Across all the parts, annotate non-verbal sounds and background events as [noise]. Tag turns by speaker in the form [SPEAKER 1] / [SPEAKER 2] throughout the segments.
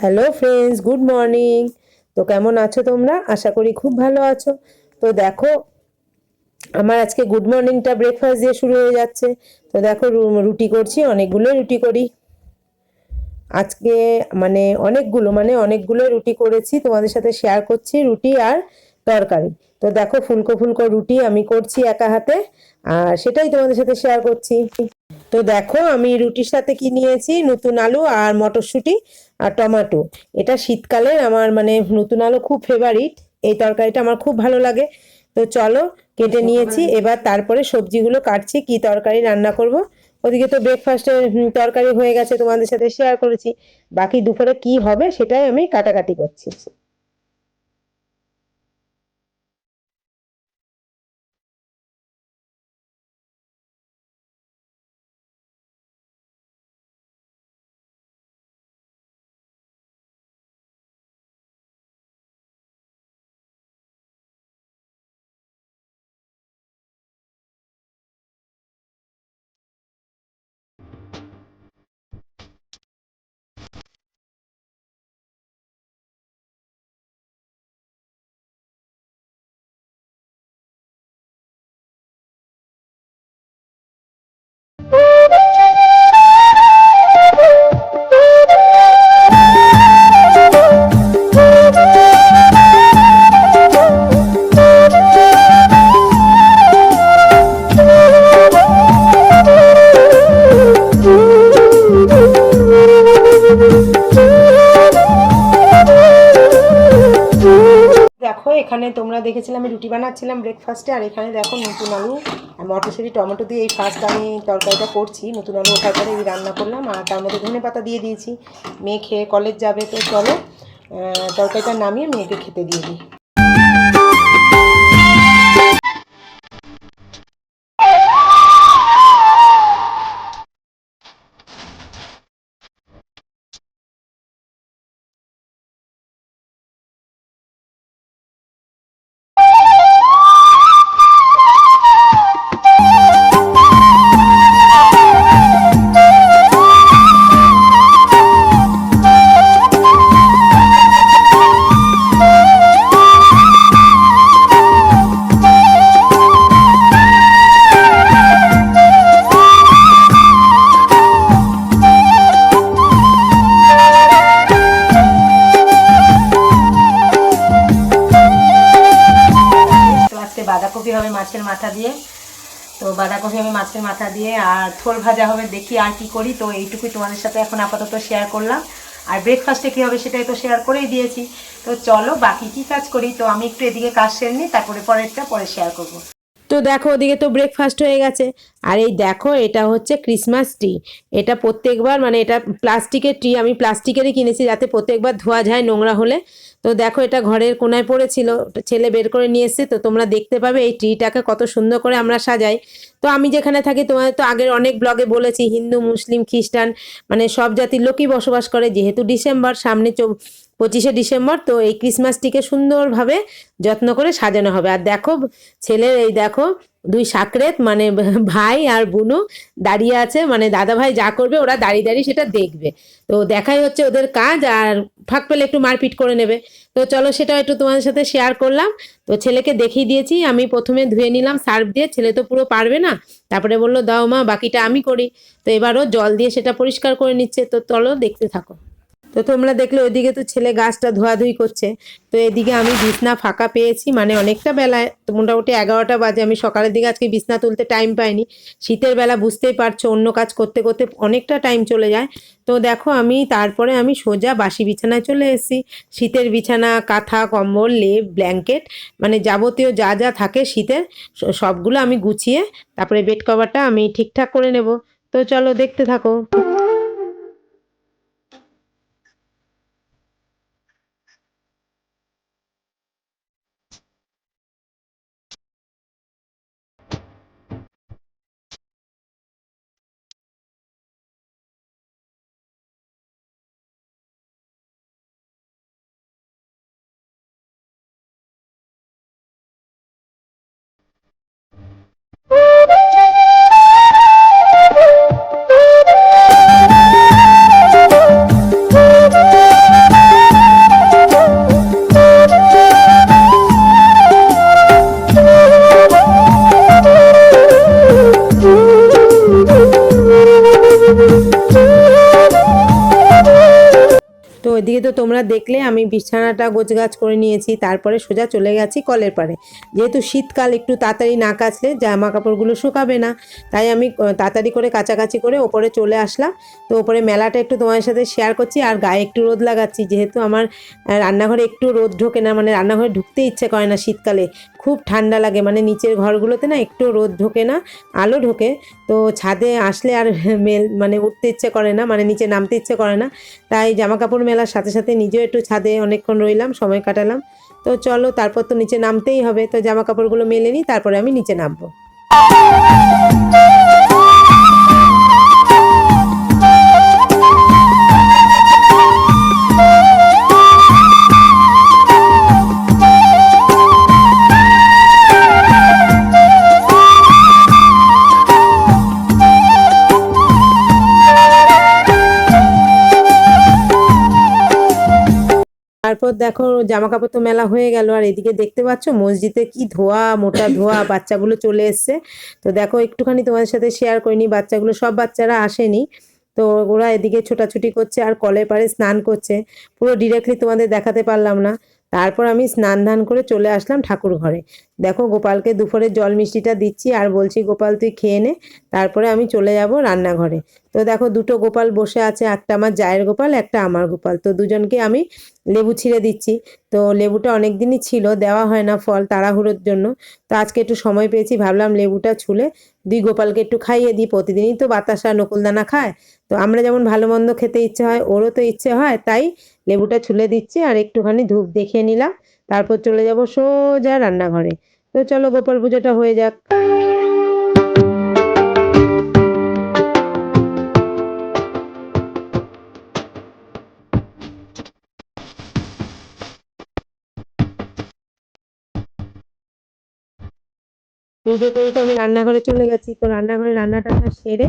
[SPEAKER 1] Hello friends, good morning. তো কেমন আছো তোমরা? আশা করি খুব ভালো আছো। তো দেখো, আমার আজকে গুড মর্নিংটা ব্রেকফাস্ট দিয়ে শুরু হয়ে যাচ্ছে। তো দেখো রুটি করছি, অনেকগুলো রুটি করি। আজকে মানে অনেকগুলো মানে অনেকগুলো রুটি করেছি। তোমাদের সাথে শেয়ার করছি রুটি আর তরকারি। তো দেখো ফুলকো ফুলকো রুটি আমি করছি একা হাতে, আর সেটাই তোমাদের সাথে শেয়ার করছি। তো দেখো আমি রুটির সাথে কি নিয়েছি? নতুন আলু আর মটরশুঁটি আর টমেটো। এটা শীতকালে আমার মানে নতুন আলু খুব ফেভারিট এই তরকারিটা আমার খুব ভালো লাগে। তো চলো কেটে নিয়েছি, এবার তারপরে সবজিগুলো কাটছি, কি তরকারি রান্না করব। ওদিকে তো ব্রেকফাস্টের তরকারি হয়ে গেছে তোমাদের সাথে শেয়ার করেছি। বাকি দুপুরে কি হবে সেটাই আমি কাটাকাটি করছি। এখানে তোমরা দেখেছিলে, আমি রুটি বানাচ্ছিলাম ব্রেকফাস্টে আর এখানে দেখো নতুন আলু মটরশুঁটি, টমেটো দিয়ে এই ফার্স্ট আমি তরকারিটা করছি। নতুন আলু ওঠার পরে এই রান্না করলাম আর তার মধ্যে ধনে পাতা দিয়ে দিয়েছি। মেয়ে খেয়ে কলেজ যাবে, তো চলো তরকারিটা নামিয়ে মেয়েকে খেতে দিয়ে দিই। মাছের মাথা দিয়ে। তো বাঁধাকপি আমি মাছের মাথা দিয়ে আর থোল ভাজা হবে, দেখি আর কি করি। তো এইটুকুই তোমাদের সাথে এখন আপাতত শেয়ার করলাম। আর ব্রেকফাস্টে কী হবে সেটাই তো শেয়ার করেই দিয়েছি। তো চলো বাকি কি কাজ করি? তো আমি একটু এদিকে কাজ সেরে নিই, তারপরে পরেরটা পরে শেয়ার করব। তো দেখো ওদিকে তো ব্রেকফাস্ট হয়ে গেছে। আর এই দেখো, এটা হচ্ছে ক্রিসমাস ট্রি এটা প্রত্যেকবার মানে এটা প্লাস্টিকের ট্রি আমি প্লাস্টিকেরই কিনেছি যাতে প্রত্যেকবার ধোয়া যায় নোংরা হলে। তো দেখো এটা ঘরের কোনায় পড়েছিল, ছেলে বের করে নিয়ে এসছে, তো তোমরা দেখতে পাবে এই ট্রিটাকে কত সুন্দর করে আমরা সাজাই। তো আমি যেখানে থাকি, তোমাদের তো আগের অনেক ব্লগে বলেছি, হিন্দু, মুসলিম, খ্রিস্টান মানে সব জাতির লোকই বসবাস করে। যেহেতু ডিসেম্বর সামনে পঁচিশে ডিসেম্বর, তো এই ক্রিসমাসটিকে সুন্দরভাবে যত্ন করে সাজানো হবে। আর দেখো, ছেলের এই দেখো, দুই সাকরেত মানে ভাই আর বুনু দাঁড়িয়ে আছে। মানে দাদা ভাই যা করবে, ওরা দাঁড়িয়ে দাঁড়িয়ে সেটা দেখবে। তো দেখাই হচ্ছে ওদের কাজ, আর ফাঁক পেলে একটু মারপিট করে নেবে। তো চলো, সেটা একটু তোমাদের সাথে শেয়ার করলাম। তো ছেলেকে দেখিয়ে দিয়েছি, আমি প্রথমে ধুয়ে নিলাম সার্ফ দিয়ে। ছেলে তো পুরো পারবে না। তারপরে বলল, দাও মা, বাকিটা আমি করি। তো এবারও জল দিয়ে সেটা পরিষ্কার করে নিচ্ছে। তো চলো, দেখতে থাকো। তো তোমরা দেখলে ওইদিকে তো ছেলে গাছটা ধোয়াধুয়ি করছে। তো এদিকে আমি বিছনা ফাঁকা পেয়েছি মানে অনেকটা বেলায়, তো মোটামুটি এগারোটা বাজে। আমি সকালের দিকে আজকে বিছনা তুলতে টাইম পাইনি। শীতের বেলা বুঝতেই পারছ, অন্য কাজ করতে করতে অনেকটা টাইম চলে যায়। তো দেখো আমি, তারপরে আমি সোজা বাসি বিছানায় চলে এসেছি। শীতের বিছানা, কাঁথা, কম্বল, লেপ ব্ল্যাঙ্কেট মানে যাবতীয় যা যা থাকে শীতের সবগুলো আমি গুছিয়ে, তারপরে বেড কভারটা আমি ঠিকঠাক করে নেব। তো চলো দেখতে থাকো। তো তোমরা দেখলে, আমি বিছানাটা গোছগাছ করে নিয়েছি, তারপরে সোজা চলে গেছি কলের পাড়ে। যেহেতু শীতকাল, একটু তাড়াতাড়ি না কাচলে জামা কাপড়গুলো শুকাবে না। তাই আমি তাড়াতাড়ি করে কাছাকাছি করে ওপরে চলে আসলাম। তো ওপরে মেলাটা একটু তোমার সাথে শেয়ার করছি, আর গায়ে একটু রোদ লাগাচ্ছি। যেহেতু আমার রান্নাঘরে একটু রোদ ঢোকে না মানে রান্নাঘরে ঢুকতে ইচ্ছে করে না শীতকালে। খুব ঠান্ডা লাগে মানে নিচের ঘরগুলোতে না একটু রোদ ঢোকে না, আলো ঢোকে, তো ছাদে আসলে আর [laughs] মেল মানে উঠতে ইচ্ছে করে না মানে নিচে নামতে ইচ্ছে করে না। তাই জামা কাপড় মেলার সাথে সাথে নিজেও একটু ছাদে অনেকক্ষণ রইলাম, সময় কাটালাম। তো চলো, তারপর তো নিচে নামতেই হবে, তো জামা কাপড়গুলো মেলে নিই, তারপরে আমি নিচে নামবো। তারপর দেখো জামা কাপড় তো মেলা হয়ে গেল আর এদিকে দেখতে পাচ্ছ মসজিদে কি ধোয়া মোটা ধোয়া [laughs] বাচ্চাগুলো চলে এসছে। তো দেখো একটুখানি তোমাদের সাথে শেয়ার করিনি বাচ্চাগুলো সব বাচ্চারা আসেনি। তো ওরা এদিকে ছোটাছুটি করছে আর কলে পাড়ে স্নান করছে। পুরো ডিরেক্টলি তোমাদের দেখাতে পারলাম না। তারপর আমি স্নান ধান করে চলে আসলাম ঠাকুর ঘরে। দেখো গোপালকে দুপুরে জল মিষ্টিটা দিচ্ছি আর বলছি, গোপাল, তুই খেয়ে নে, তারপরে আমি চলে যাব রান্নাঘরে। তো দেখো দুটো গোপাল বসে আছে, একটা আমার জায়ের গোপাল, একটা আমার গোপাল। তো দুজনকে আমি লেবু ছিঁড়ে দিচ্ছি। তো লেবুটা অনেক দিনই ছিল, দেওয়া হয় না ফল তাড়াহুড়োর জন্য। তো আজকে একটু সময় পেয়েছি, ভাবলাম লেবুটা ছুলে দুই গোপালকে একটু খাইয়ে দিই। প্রতিদিনই তো বাতাসা নকুলদানা খায়। তো আমরা যেমন ভালো মন্দ খেতে ইচ্ছে হয়, ওরও তো ইচ্ছে হয়, তাই লেবুটা ছুলে দিচ্ছি আর একটুখানি ধূপ দেখিয়ে নিলাম। তারপর চলে যাব সোজা রান্নাঘরে। তো চলো গোপাল পুজোটা হয়ে যাক। পুজো করে তো আমি রান্নাঘরে চলে গেছি, তো রান্নাঘরে রান্নাটা সেরে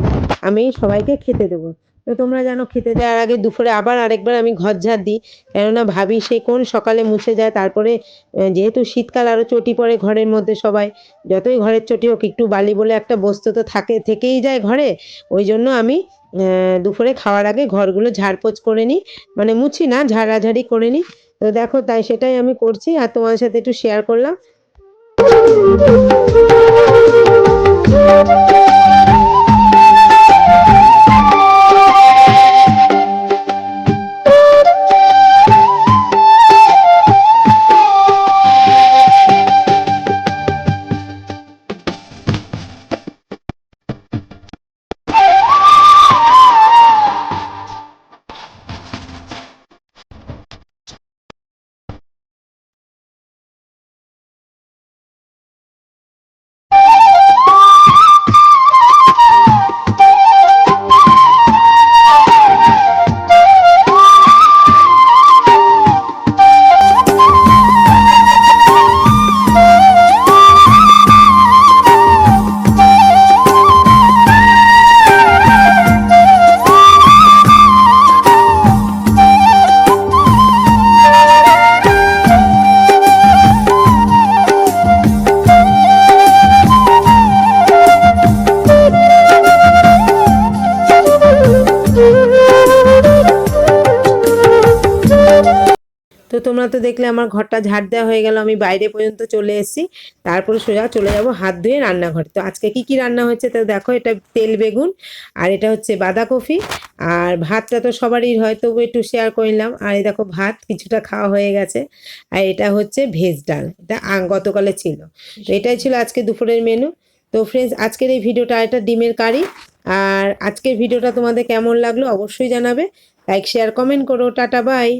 [SPEAKER 1] আমি সবাইকে খেতে দেবো। তো তোমরা জানো খেতে দেওয়ার আগে দুপুরে আবার আরেকবার আমি ঘর ঝাড় দিই। কেননা ভাবি সে কোন সকালে মুছে যায়, তারপরে যেহেতু শীতকাল আরও চটি পড়ে ঘরের মধ্যে সবাই, যতই ঘরের চটি হোক, একটু বালি বলে একটা বস্তু তো থাকে, থেকেই যায় ঘরে। ওই জন্য আমি দুপুরে খাওয়ার আগে ঘরগুলো ঝাড়পোছ করে নিই। মানে মুছি না, ঝাড়াঝাড়ি করে নিই। তো দেখো, তাই সেটাই আমি করছি, আর তোমাদের সাথে একটু শেয়ার করলাম। তোমরা তো দেখলে আমার ঘরটা ঝাড় দেওয়া হয়ে গেল, আমি বাইরে পর্যন্ত চলে এসেছি। তারপরে সোজা চলে যাব হাত ধুয়ে রান্নাঘরে। তো আজকে কি কি রান্না হচ্ছে তো দেখো, এটা তেল বেগুন আর এটা হচ্ছে বাঁধাকপি। আর ভাতটা তো সবারই হয়, তবু একটু শেয়ার করলাম আর এই দেখো ভাত কিছুটা খাওয়া হয়ে গেছে। আর এটা হচ্ছে ভেজ ডাল, এটা গতকালে ছিল। তো এটাই ছিল আজকে দুপুরের মেনু তো ফ্রেন্ডস আজকের এই ভিডিওটা এটা ডিমের কারি। আর আজকের ভিডিওটা তোমাদের কেমন লাগল অবশ্যই জানাবে। লাইক শেয়ার কমেন্ট করো। Tata bye